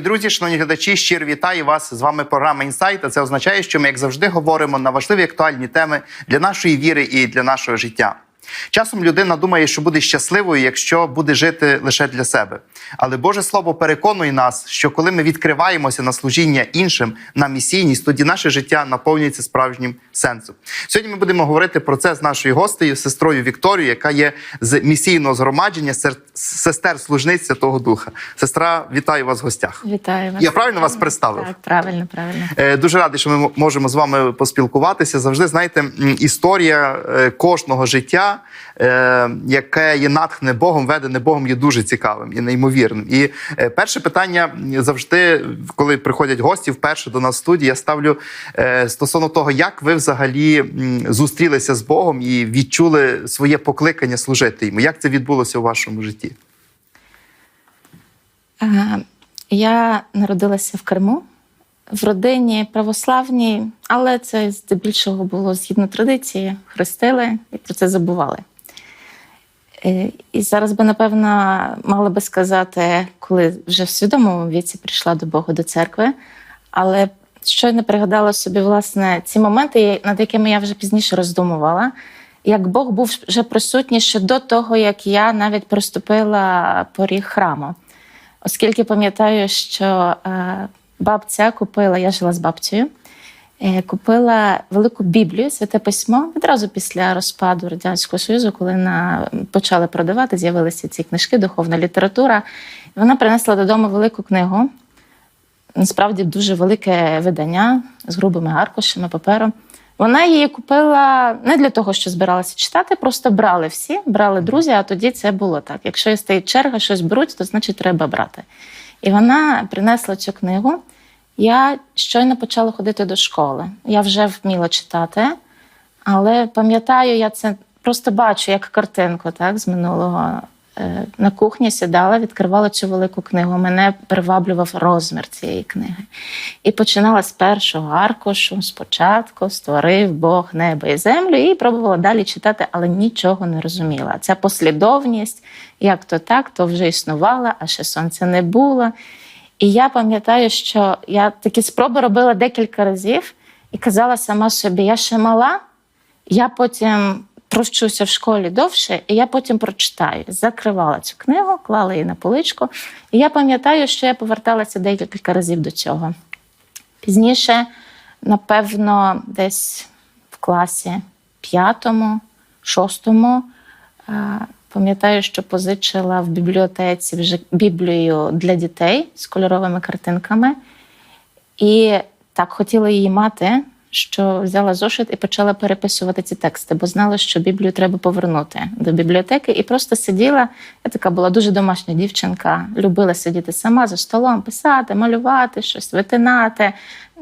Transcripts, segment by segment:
Дорогі друзі, шановні глядачі, щиро вітаю вас. З вами програма «Інсайт». Це означає, що ми, як завжди, говоримо на важливі актуальні теми для нашої віри і для нашого життя. Часом людина думає, що буде щасливою, якщо буде жити лише для себе. Але Боже Слово переконує нас, що коли ми відкриваємося на служіння іншим, на місійність, тоді наше життя наповнюється справжнім сенсом. Сьогодні ми будемо говорити про це з нашою гостею, сестрою Вікторією, яка є з місійного згромадження сер- сестер служниць Святого Духа. Сестра, вітаю вас в гостях. Вітаю вас. Я правильно вас представив? Так, правильно, правильно. Е, Дуже радий, що ми можемо з вами поспілкуватися. Завжди знаєте, історія е, кожного життя, яке є натхне Богом, ведене Богом, є дуже цікавим і неймовірним. І е, перше питання завжди, коли приходять гості, вперше до нас в студії, я ставлю е, стосовно того, як ви взагалі зустрілися з Богом і відчули своє покликання служити йому. Як це відбулося у вашому житті? Е, Я народилася в Криму в родині православній, але це здебільшого було згідно традиції. Хрестили і про це забували. Е, І зараз би, напевно, мала би сказати, коли вже в свідомому віці прийшла до Бога до церкви. Але щойно пригадала собі, власне, ці моменти, над якими я вже пізніше роздумувала, як Бог був вже присутній ще до того, як я навіть приступила поріг храму. Оскільки пам'ятаю, що е, бабця купила, я жила з бабцею, купила велику Біблію, святе письмо відразу після розпаду Радянського Союзу, коли на, почали продавати, з'явилися ці книжки, духовна література. Вона принесла додому велику книгу. Насправді дуже велике видання з грубими аркушами паперу. Вона її купила не для того, що збиралася читати, просто брали всі, брали друзі, а тоді це було так. Якщо стоїть черга, щось беруть, то значить треба брати. І вона принесла цю книгу. Я щойно почала ходити до школи. Я вже вміла читати, але пам'ятаю, я це просто бачу як картинку так, з минулого. Е, На кухні сідала, відкривала цю велику книгу. Мене приваблював розмір цієї книги. І починала з першого аркушу. Спочатку створив Бог небо і землю, і пробувала далі читати, але нічого не розуміла. Ця послідовність, як то так, то вже існувала, а ще сонця не було. І я пам'ятаю, що я такі спроби робила декілька разів і казала сама собі: я ще мала, я потім провчуся в школі довше, і я потім прочитаю. Закривала цю книгу, клала її на поличку. І я пам'ятаю, що я поверталася декілька разів до цього. Пізніше, напевно, десь в класі п'ятому, шостому. Пам'ятаю, що позичила в бібліотеці вже біблію для дітей з кольоровими картинками. І так хотіла її мати, що взяла зошит і почала переписувати ці тексти, бо знала, що Біблію треба повернути до бібліотеки. І просто сиділа. Я така була дуже домашня дівчинка, любила сидіти сама за столом, писати, малювати, щось витинати.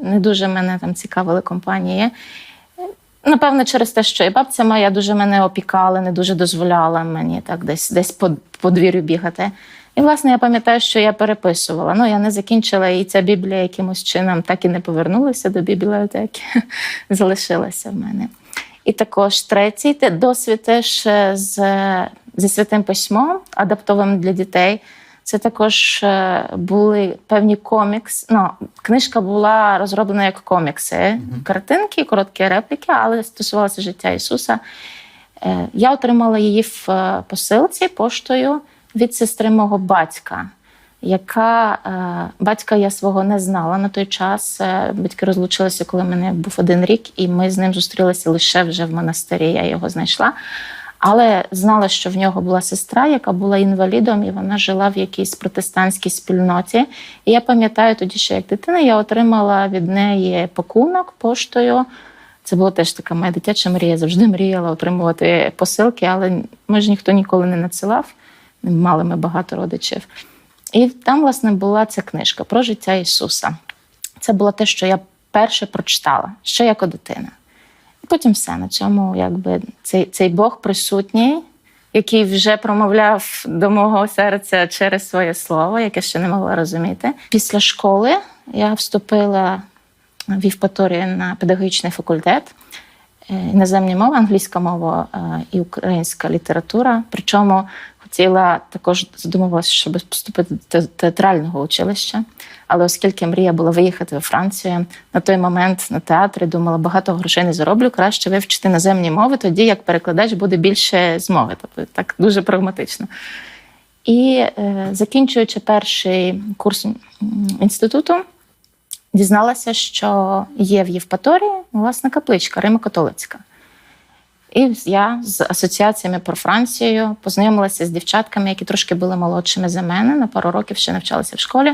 Не дуже мене там цікавили компанії. Напевно, через те, що і бабця моя дуже мене опікала, не дуже дозволяла мені так десь десь по, по двір'ю бігати. І, власне, я пам'ятаю, що я переписувала. Ну, я не закінчила, і ця Біблія якимось чином так і не повернулася до бібліотеки, залишилася в мене. І також третій досвід теж е, з, зі святим письмом, адаптованим для дітей. Це також е, були певні комікс. Ну, книжка була розроблена як комікси, картинки, короткі репліки, але стосувалася життя Ісуса. Е, Я отримала її в е, посилці поштою від сестри мого батька, яка батька я свого не знала на той час. Батьки розлучилися, коли мене був один рік, і ми з ним зустрілися лише вже в монастирі. Я його знайшла. Але знала, що в нього була сестра, яка була інвалідом, і вона жила в якійсь протестантській спільноті. І я пам'ятаю тоді, що як дитина я отримала від неї пакунок поштою. Це була теж така моя дитяча мрія. Завжди мріяла отримувати посилки, але ми ж ніхто ніколи не надсилав. Мали ми багато родичів. І там, власне, була ця книжка про життя Ісуса. Це було те, що я перше прочитала, ще як дитина. Потім все на цьому, якби цей, цей Бог присутній, який вже промовляв до мого серця через своє слово, яке ще не могла розуміти. Після школи я вступила в Євпаторію на педагогічний факультет. Е, Іноземні мови, англійська мова е, і українська література. Причому Хотіла також задумувалася, щоб поступити до театрального училища. Але оскільки мрія була виїхати у Францію, на той момент на театрі думала, багато грошей не зароблю, краще вивчити наземні мови, тоді як перекладач буде більше з. Тобто так дуже прагматично. І е, закінчуючи перший курс інституту, дізналася, що є в Євпаторії власна капличка Римо-католицька. І я з асоціаціями про Францію познайомилася з дівчатками, які трошки були молодшими за мене, на пару років ще навчалися в школі.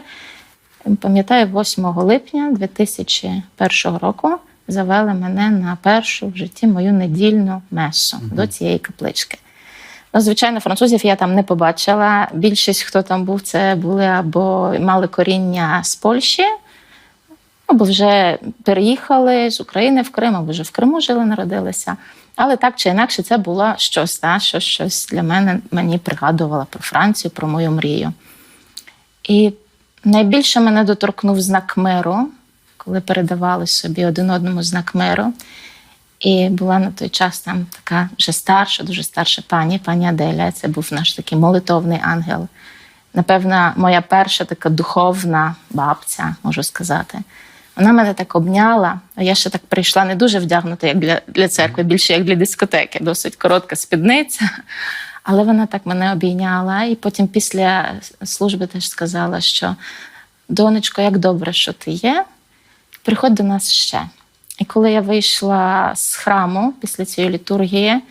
Пам'ятаю, 8 липня 2001 року завели мене на першу в житті мою недільну месу до цієї каплички. Ну, звичайно, французів я там не побачила. Більшість, хто там був, це були або мали коріння з Польщі, або вже переїхали з України в Крим, або вже в Криму жили, народилися. Але так чи інакше, це було щось, та, що щось для мене мені пригадувало про Францію, про мою мрію. І найбільше мене доторкнув знак миру, коли передавали собі один одному знак миру. І була на той час там така вже старша, дуже старша пані, пані Аделя. Це був наш такий молитовний ангел. Напевно, моя перша така духовна бабця, можу сказати. Вона мене так обняла, а я ще так прийшла не дуже вдягнута, як для, для церкви, більше як для дискотеки, досить коротка спідниця. Але вона так мене обійняла, і потім після служби теж сказала, що донечко, як добре, що ти є, приходь до нас ще. І коли я вийшла з храму після цієї літургії,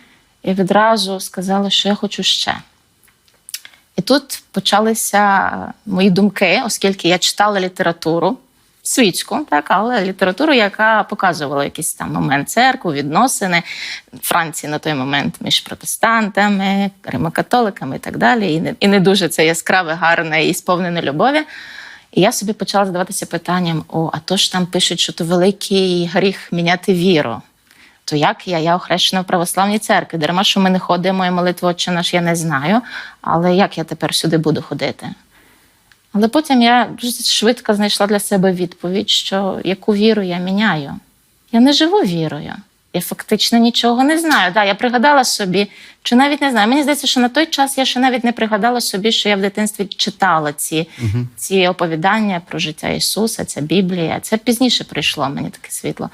я відразу сказала, що я хочу ще. І тут почалися мої думки, оскільки я читала літературу світську, так, але літературу, яка показувала якийсь там момент церкви, відносини Франції на той момент між протестантами, римокатоликами і так далі. І не, і не дуже це яскраве, гарне і сповнене любові. І я собі почала задаватися питанням: о, а то ж там пишуть, що то великий гріх міняти віру. То як я? Я охрещена в православній церкві. Дарма, що ми не ходимо і молитву «Отче наш, я не знаю. Але як я тепер сюди буду ходити? Але потім я дуже швидко знайшла для себе відповідь, що яку віру я міняю. Я не живу вірою. Я фактично нічого не знаю. Да, я пригадала собі, чи навіть не знаю. Мені здається, що на той час я ще навіть не пригадала собі, що я в дитинстві читала ці, ці оповідання про життя Ісуса, ця Біблія. Це пізніше прийшло мені таке світло.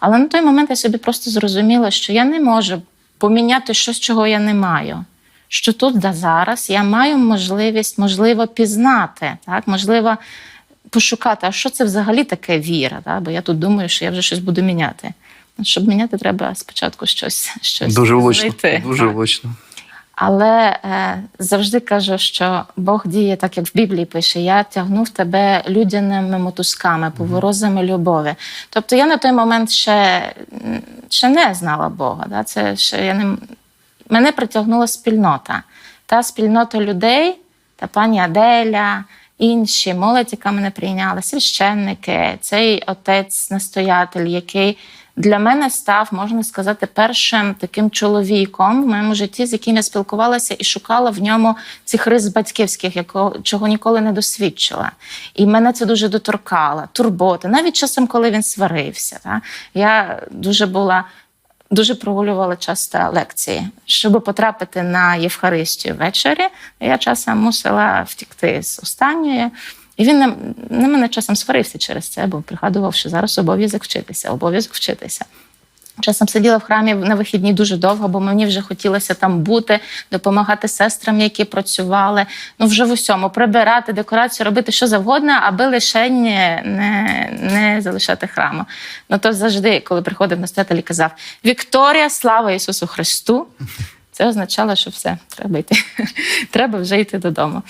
Але на той момент я собі просто зрозуміла, що я не можу поміняти щось, чого я не маю. Що тут да зараз я маю можливість, можливо, пізнати, так, можливо, пошукати, а що це взагалі таке віра? Так? Бо я тут думаю, що я вже щось буду міняти. Щоб міняти, треба спочатку щось, щось Дуже влучно. Дуже влучно. Але е, завжди кажу, що Бог діє так, як в Біблії пише: я тягнув тебе людяними мотузками, поворозами любові. Тобто я на той момент ще, ще не знала Бога. Да? Це ще я не... Мене притягнула спільнота. Та спільнота людей, та пані Аделя, інші молодь, яка мене прийняла, священники, цей отець-настоятель, який для мене став, можна сказати, першим таким чоловіком в моєму житті, з яким я спілкувалася і шукала в ньому цих рис батьківських, якого чого ніколи не досвідчила. І мене це дуже доторкало, турботи, навіть часом, коли він сварився. Та? Я дуже була. Дуже прогулювала часто лекції. Щоб потрапити на Євхаристію ввечері, я часом мусила втікти з останньої. І він на, мене часом сварився через це, бо пригадував, що зараз обов'язок вчитися, обов'язок вчитися. Часом сиділа в храмі на вихідні дуже довго, бо мені вже хотілося там бути, допомагати сестрам, які працювали. Ну вже в усьому прибирати, декорацію, робити що завгодно, аби лише не, не, не залишати храму. Ну то завжди, коли приходив настоятель і казав Вікторія, слава Ісусу Христу! Це означало, що все, треба йти. треба вже йти додому.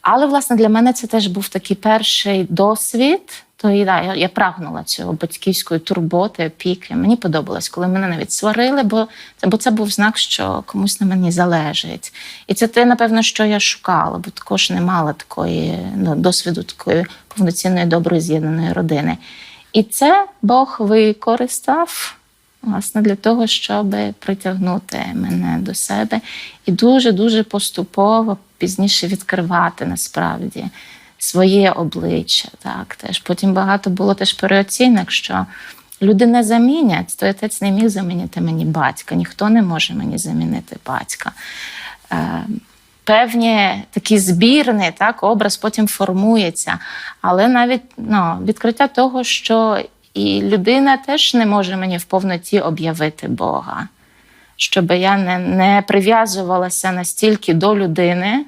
Але, власне, для мене це теж був такий перший досвід. То і да, я, я прагнула цього батьківської турботи, опіки. Мені подобалось, коли мене навіть сварили, бо це, бо це був знак, що комусь на мені залежить. І це те, напевно, що я шукала, бо також не мала такої ну, досвіду такої повноцінної доброї з'єднаної родини. І це Бог використав власне для того, щоб притягнути мене до себе і дуже дуже поступово пізніше відкривати насправді своє обличчя. Так теж потім багато було теж переоцінок, що люди не замінять. Той отець не міг замінити мені батька, ніхто не може мені замінити батька. Е, певні такі збірні, так, образ потім формується. Але навіть ну, відкриття того, що і людина теж не може мені в повноті об'явити Бога, щоб я не, не прив'язувалася настільки до людини,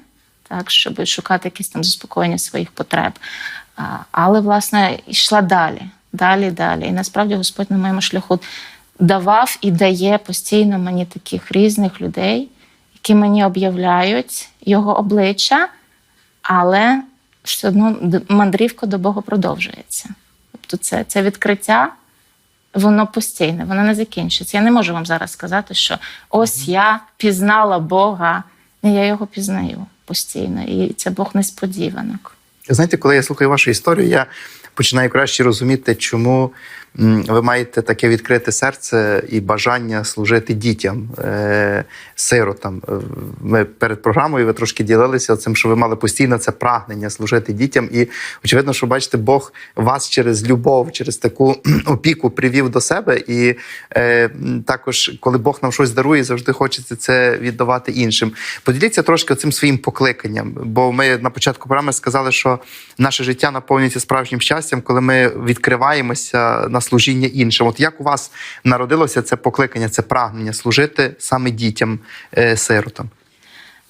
так, щоб шукати якісь там заспокоєння своїх потреб. Але, власне, йшла далі, далі, далі. І насправді Господь на моєму шляху давав і дає постійно мені таких різних людей, які мені об'являють його обличчя, але все одно мандрівка до Бога продовжується. Тобто це, це відкриття, воно постійне, воно не закінчиться. Я не можу вам зараз сказати, що ось я пізнала Бога. Ні, я його пізнаю постійно, і це Бог несподіванок. Знаєте, коли я слухаю вашу історію, я починаю краще розуміти, чому ви маєте таке відкрите серце і бажання служити дітям, е, сиротам. Е, Ми перед програмою ви трошки ділилися цим, що ви мали постійно це прагнення служити дітям. І очевидно, що бачите, Бог вас через любов, через таку опіку привів до себе. І е, також, коли Бог нам щось дарує, завжди хочеться це віддавати іншим. Поділіться трошки цим своїм покликанням, бо ми на початку програми сказали, що наше життя наповнюється справжнім щастям, коли ми відкриваємося на служіння іншим. От як у вас народилося це покликання, це прагнення служити саме дітям е, сиротам?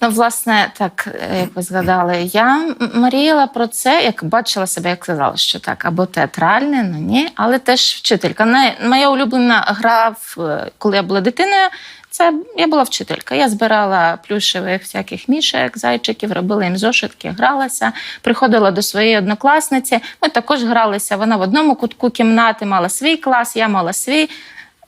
Ну, власне, так, е, як ви згадали, я мріяла про це, як бачила себе, як казала, що так, або театральне, ну ні, але теж вчителька. Моя улюблена гра, е, коли я була дитиною, це я була вчителька. Я збирала плюшевих всяких мішек, зайчиків, робила їм зошитки, гралася. Приходила до своєї однокласниці. Ми також гралися. Вона в одному кутку кімнати мала свій клас, я мала свій.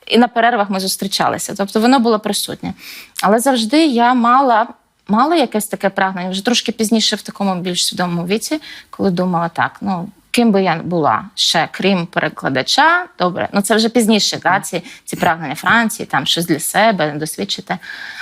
І на перервах ми зустрічалися. Тобто воно було присутнє. Але завжди я мала, мала якесь таке прагнення, вже трошки пізніше в такому більш свідомому віці, коли думала, так, ну. Ким би я була ще, крім перекладача, добре, ну це вже пізніше, да, ці, ці прагнення Франції, там щось для себе, досвідчити.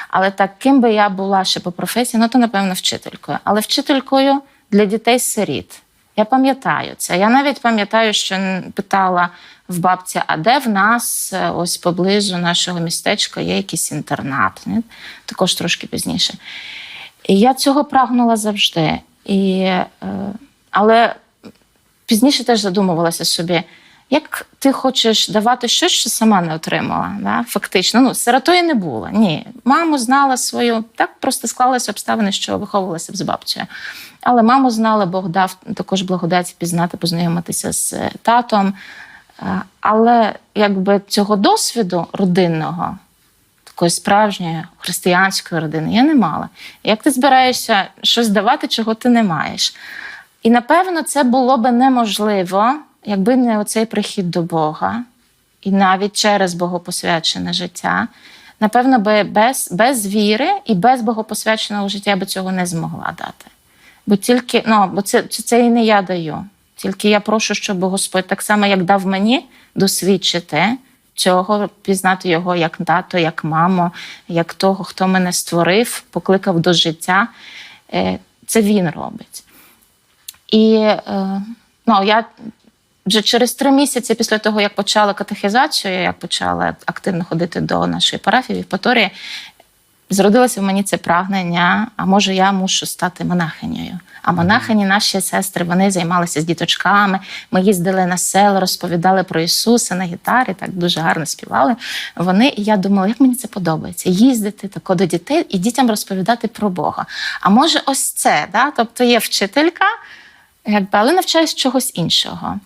Але так, ким би я була ще по професії, ну то напевно вчителькою. Але вчителькою для дітей-сиріт. Я пам'ятаю це. Я навіть пам'ятаю, що питала в бабці, а де в нас е, ось поблизу нашого містечка є якийсь інтернат. Ні? Також трошки пізніше. І я цього прагнула завжди. І, е, але пізніше теж задумувалася собі, як ти хочеш давати щось, що сама не отримала. Да? Фактично, ну, сиротою не було. Ні. Маму знала свою, так просто склалися обставини, що виховувалася б з бабцею. Але маму знала, Бог дав також благодать пізнати, познайомитися з е, татом. Е, Але якби цього досвіду родинного, такої справжньої християнської родини, я не мала. Як ти збираєшся щось давати, чого ти не маєш? І напевно це було би неможливо, якби не оцей прихід до Бога, і навіть через богопосвячене життя. Напевно, би без, без віри і без богопосвяченого життя я би цього не змогла дати. Бо тільки ну, бо це, це, і не я даю. Тільки я прошу, щоб Господь так само, як дав мені досвідчити цього, пізнати його як тато, як маму, як того, хто мене створив, покликав до життя. Е, Це він робить. І е, ну, я вже через три місяці після того, як почала катехізацію, як почала активно ходити до нашої парафії в Євпаторії, зродилося в мені це прагнення, а може я мушу стати монахинею. А монахині, наші сестри, вони займалися з діточками. Ми їздили на село, розповідали про Ісуса на гітарі, так дуже гарно співали. Вони, і я думала, як мені це подобається їздити тако до дітей і дітям розповідати про Бога. А може, ось це, да? тобто є вчителька, якби, але навчаюсь чогось іншого.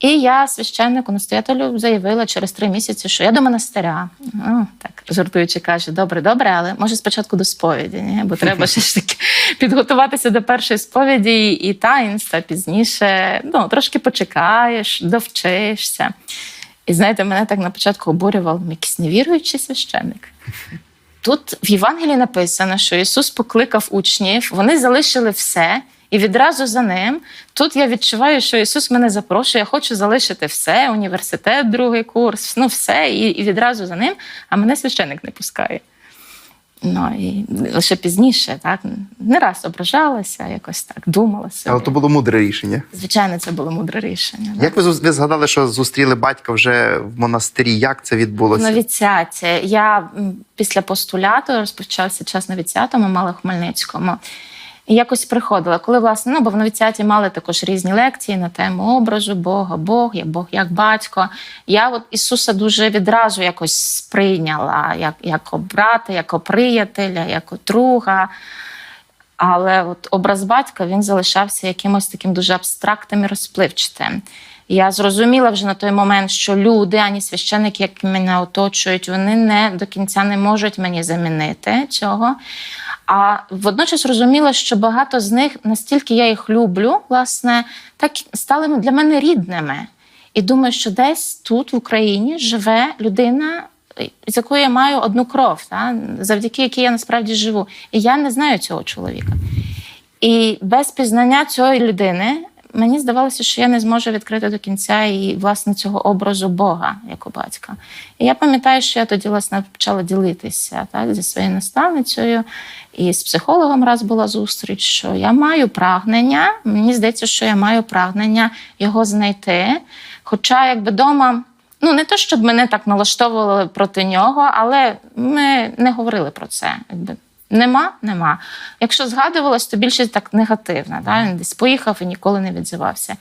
І я священнику, настоятелю заявила через три місяці, що я до монастиря. Ну, так, жартуючи, каже, добре, добре, але може спочатку до сповіді, ні? бо треба ще ж таки підготуватися до першої сповіді і таїнства пізніше. Ну, трошки почекаєш, довчишся. І знаєте, мене так на початку обурював якийсь невіруючий священник. Тут в Євангелії написано, що Ісус покликав учнів, вони залишили все. І відразу за ним тут я відчуваю, що Ісус мене запрошує, я хочу залишити все, університет, другий курс, ну все, і, і відразу за ним, а мене священник не пускає. Ну і лише пізніше, так не раз ображалася, якось так думала собі. Але то було мудре рішення. Звичайно, це було мудре рішення. Як ви, ви згадали, що зустріли батька вже в монастирі? Як це відбулося? Новіціаті. Я після постуляту розпочався час новіціату, ми мали в Хмельницькому. Якось приходила, коли власне, ну бо в новіціаті мали також різні лекції на тему образу Бога, Бог, як Бог як батько. Я от Ісуса дуже відразу якось сприйняла як, як брата, як приятеля, як друга. Але от образ батька він залишався якимось таким дуже абстрактним і розпливчатим. Я зрозуміла вже на той момент, що люди, ані священники, які мене оточують, вони не до кінця не можуть мені замінити цього. А водночас розуміла, що багато з них настільки я їх люблю, власне, так стали для мене рідними. І думаю, що десь тут, в Україні, живе людина, з якою я маю одну кров, та, завдяки якій я насправді живу. І я не знаю цього чоловіка. І без пізнання цієї людини мені здавалося, що я не зможу відкрити до кінця і власне цього образу Бога як батька. І я пам'ятаю, що я тоді власне почала ділитися так, зі своєю наставницею, і з психологом раз була зустріч, що я маю прагнення. Мені здається, що я маю прагнення його знайти. Хоча, якби вдома. Ну, не то, щоб мене так налаштовували проти нього, але ми не говорили про це. Якби нема, нема. Якщо згадувалось, то більше так негативно. Да? Він десь поїхав і ніколи не відзивався.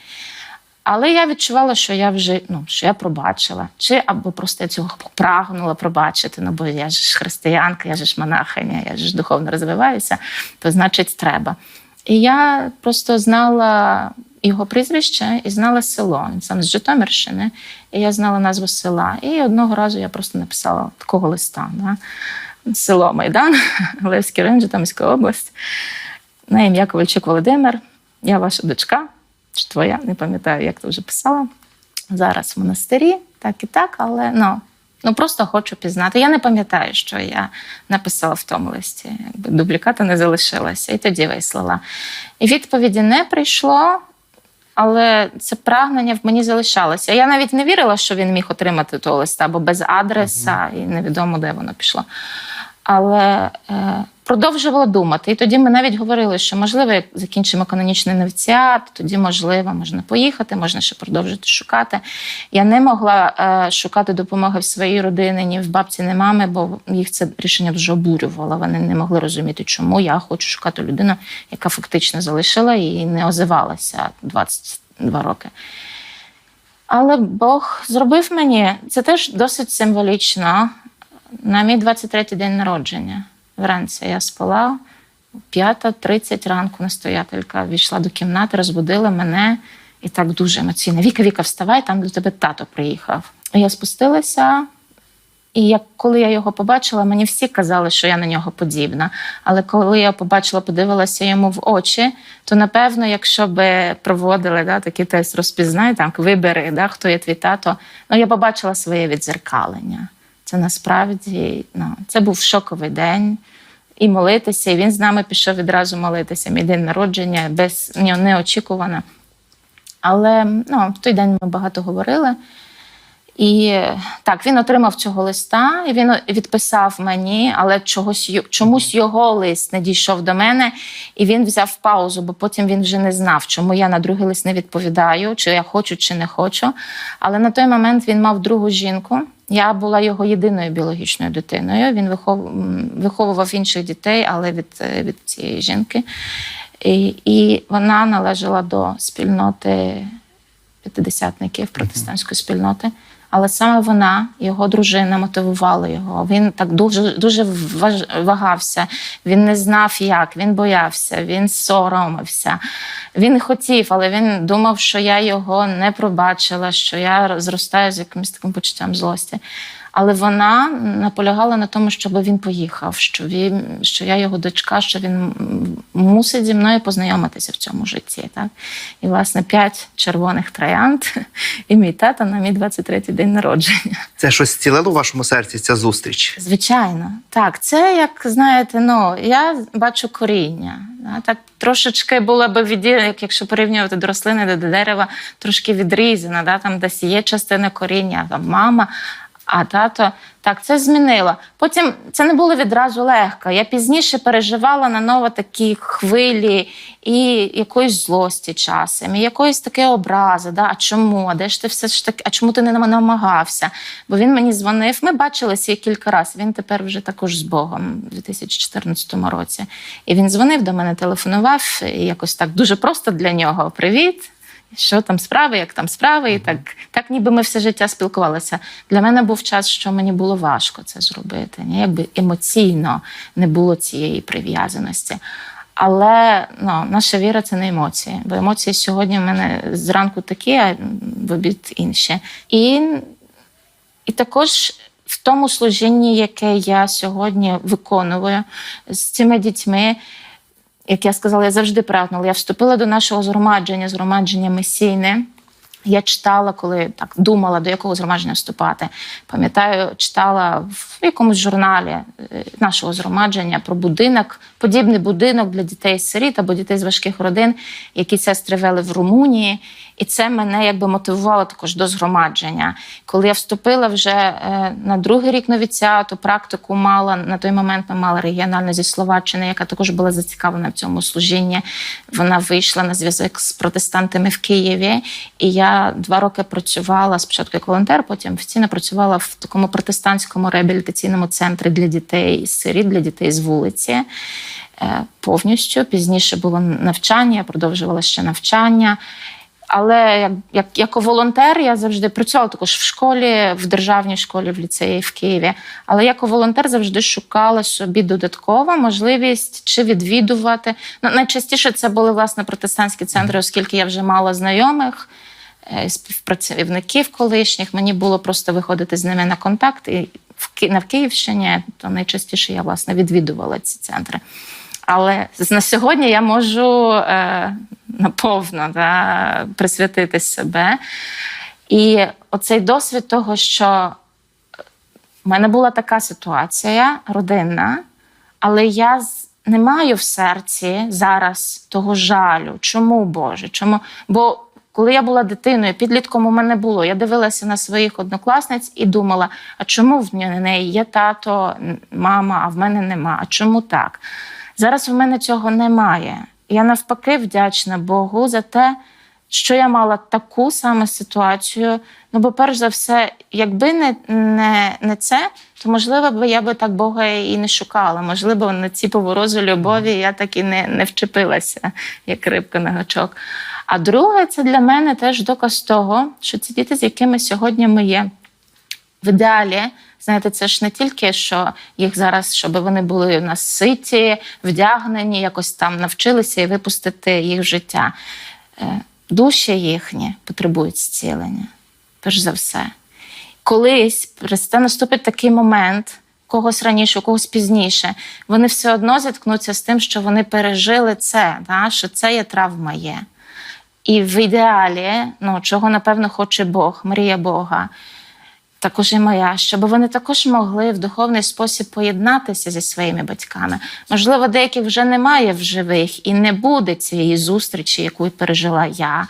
Але я відчувала, що я вже ну, що я пробачила, чи або просто я цього прагнула пробачити. Ну, бо я ж християнка, я ж монахиня, я ж духовно розвиваюся, то значить треба. І я просто знала його прізвище і знала село. Він сам з Житомирщини, і я знала назву села. І одного разу я просто написала такого листа. Да? Село Майдан, Левський район, Житомирська область. На ім'я Ковальчук Володимир. Я ваша дочка, чи твоя, не пам'ятаю, як ти вже писала. Зараз в монастирі, так і так, але ну, ну просто хочу пізнати. Я не пам'ятаю, що я написала в тому листі. Якби дубліката не залишилася, і тоді вислала. І відповіді не прийшло. Але це прагнення в мені залишалося. Я навіть не вірила, що він міг отримати того листа, бо без адреса, і невідомо, де воно пішло. Але е, продовжувала думати. І тоді ми навіть говорили, що можливо, як закінчимо канонічний новціат, тоді можливо, можна поїхати, можна ще продовжити шукати. Я не могла е, шукати допомоги в своїй родині, ні в бабці, ні мами, бо їх це рішення дуже обурювало. Вони не могли розуміти, чому я хочу шукати людину, яка фактично залишила і не озивалася 22 роки. Але Бог зробив мені це теж досить символічно. На мій 23-й день народження вранці я спала. 5.30 ранку настоятелька війшла до кімнати, розбудила мене і так дуже емоційно. Віка, Віка, вставай, там до тебе тато приїхав. Я спустилася, і як коли я його побачила, мені всі казали, що я на нього подібна. Але коли я побачила, подивилася йому в очі, то напевно, якщо би проводили да, такий тест розпізнай, там вибери, да, хто є твій тато, ну я побачила своє відзеркалення. Це насправді ну, це був шоковий день. І молитися, і він з нами пішов відразу молитися. Мій день народження без нього неочікувано. Але ну, в той день ми багато говорили. І так, він отримав цього листа, і він відписав мені, але чогось чомусь його лист не дійшов до мене, і він взяв паузу, бо потім він вже не знав, чому я на другий лист не відповідаю, чи я хочу, чи не хочу. Але на той момент він мав другу жінку. Я була його єдиною біологічною дитиною. Він вихов... виховував інших дітей, але від, від цієї жінки. І, і вона належала до спільноти п'ятидесятників протестантської спільноти. Але саме вона, його дружина, мотивувала його. Він так дуже дуже вагався. Він не знав, як, він боявся, він соромився. Він хотів, але він думав, що я його не пробачила, що я зростаю з якимось таким почуттям злості. Але вона наполягала на тому, щоб він поїхав, що він, що я його дочка, що він мусить зі мною познайомитися в цьому житті. Так? І, власне, п'ять червоних троянд і мій тато на мій 23-й день народження. Це щось зцілило в вашому серці, ця зустріч? Звичайно, так. Це як знаєте, ну я бачу коріння. Так трошечки було би від, як якщо порівнювати до рослини, до дерева, трошки відрізана, да, там десь є частина коріння, там мама. А тато так це змінило. Потім це не було відразу легко. Я пізніше переживала на ново такі хвилі і якоїсь злості часом, і якоїсь таке образи. Да? А чому? А де ж ти все ж таки? А чому ти не намагався? Бо він мені дзвонив. Ми бачилися кілька разів. Він тепер вже також з Богом у 2014 році. І він дзвонив до мене, телефонував і якось так дуже просто для нього. Привіт. Що там справи, як там справи, і так, так ніби ми все життя спілкувалися. Для мене був час, що мені було важко це зробити. Ні, Якби емоційно не було цієї прив'язаності. Але ну, наша віра це не емоції. Бо емоції сьогодні в мене зранку такі, а в обід інші. І, і також в тому служінні, яке я сьогодні виконую з цими дітьми, як я сказала, я завжди прагнула. Я вступила до нашого згромадження, згромадження месійне. Я читала, коли так думала, до якого згромадження вступати. Пам'ятаю, читала в якомусь журналі е, нашого згромадження про будинок, подібний будинок для дітей з сиріт або дітей з важких родин, які сестри вели в Румунії. І це мене якби мотивувало також до згромадження. Коли я вступила вже е, на другий рік новіціату, практику мала на той момент ми мали регіональну зі Словаччини, яка також була зацікавлена в цьому служінні. Вона вийшла на зв'язок з протестантами в Києві. І я два роки працювала спочатку як волонтер, потім офіційно працювала в такому протестантському реабілітаційному центрі для дітей з сиріт, для дітей з вулиці. е, Повністю пізніше було навчання, я продовжувала ще навчання. Але як, як, як волонтер я завжди працювала також в школі, в державній школі, в ліцеї в Києві. Але як волонтер завжди шукала собі додаткову можливість чи відвідувати. Ну, найчастіше це були власне протестантські центри, оскільки я вже мала знайомих. Е, Співпрацівників колишніх мені було просто виходити з ними на контакт. І на Київщині то найчастіше я власне відвідувала ці центри. Але на сьогодні я можу е, наповно да, присвятити себе. І оцей досвід того, що в мене була така ситуація родинна, але я не маю в серці зараз того жалю. Чому Боже? Чому? Бо коли я була дитиною, підлітком у мене було. Я дивилася на своїх однокласниць і думала: а чому в неї є тато, мама, а в мене нема? А чому так? Зараз в мене цього немає. Я навпаки вдячна Богу за те, що я мала таку саме ситуацію. Ну, бо, перш за все, якби не, не, не це, то можливо б я би так Бога і не шукала. Можливо, на ці поворозу любові я так і не, не вчепилася, як рибка на гачок. А друге, це для мене теж доказ того, що ці діти, з якими сьогодні ми є, в ідеалі, знаєте, це ж не тільки що їх зараз, щоб вони були наситі, вдягнені, якось там навчилися і випустити їх в життя. Душі їхні потребують зцілення, перш за все. Колись пересте наступить такий момент, когось раніше, когось пізніше, вони все одно зіткнуться з тим, що вони пережили це, да? що це є травма є. І в ідеалі, ну, чого напевно хоче Бог, мрія Бога, також і моя, щоб вони також могли в духовний спосіб поєднатися зі своїми батьками. Можливо, деяких вже немає в живих і не буде цієї зустрічі, яку пережила я.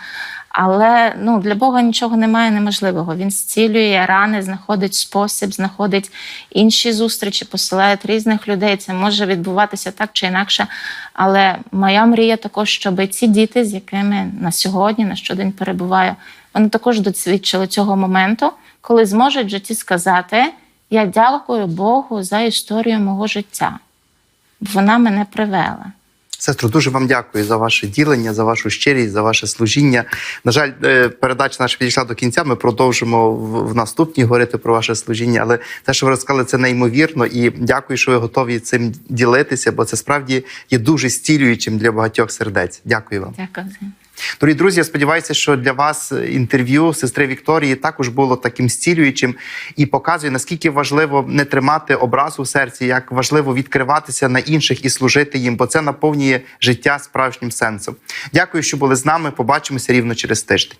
Але ну, для Бога нічого немає неможливого. Він зцілює рани, знаходить спосіб, знаходить інші зустрічі, посилає різних людей. Це може відбуватися так чи інакше. Але моя мрія також, щоб ці діти, з якими на сьогодні, на щодень перебуваю, вони також досвідчили цього моменту, коли зможуть в житті сказати: Я дякую Богу за історію мого життя. Вона мене привела. Сестро, дуже вам дякую за ваше ділення, за вашу щирість, за ваше служіння. На жаль, е, передача наша підійшла до кінця. Ми продовжимо в наступній говорити про ваше служіння. Але те, що ви розказали, це неймовірно. І дякую, що ви готові цим ділитися, бо це справді є дуже стілюючим для багатьох сердець. Дякую вам. Дякую. Дорогі друзі, я сподіваюся, що для вас інтерв'ю сестри Вікторії також було таким стілюючим і показує, наскільки важливо не тримати образу в серці, як важливо відкриватися на інших і служити їм, бо це наповнює життя справжнім сенсом. Дякую, що були з нами. Побачимося рівно через тиждень.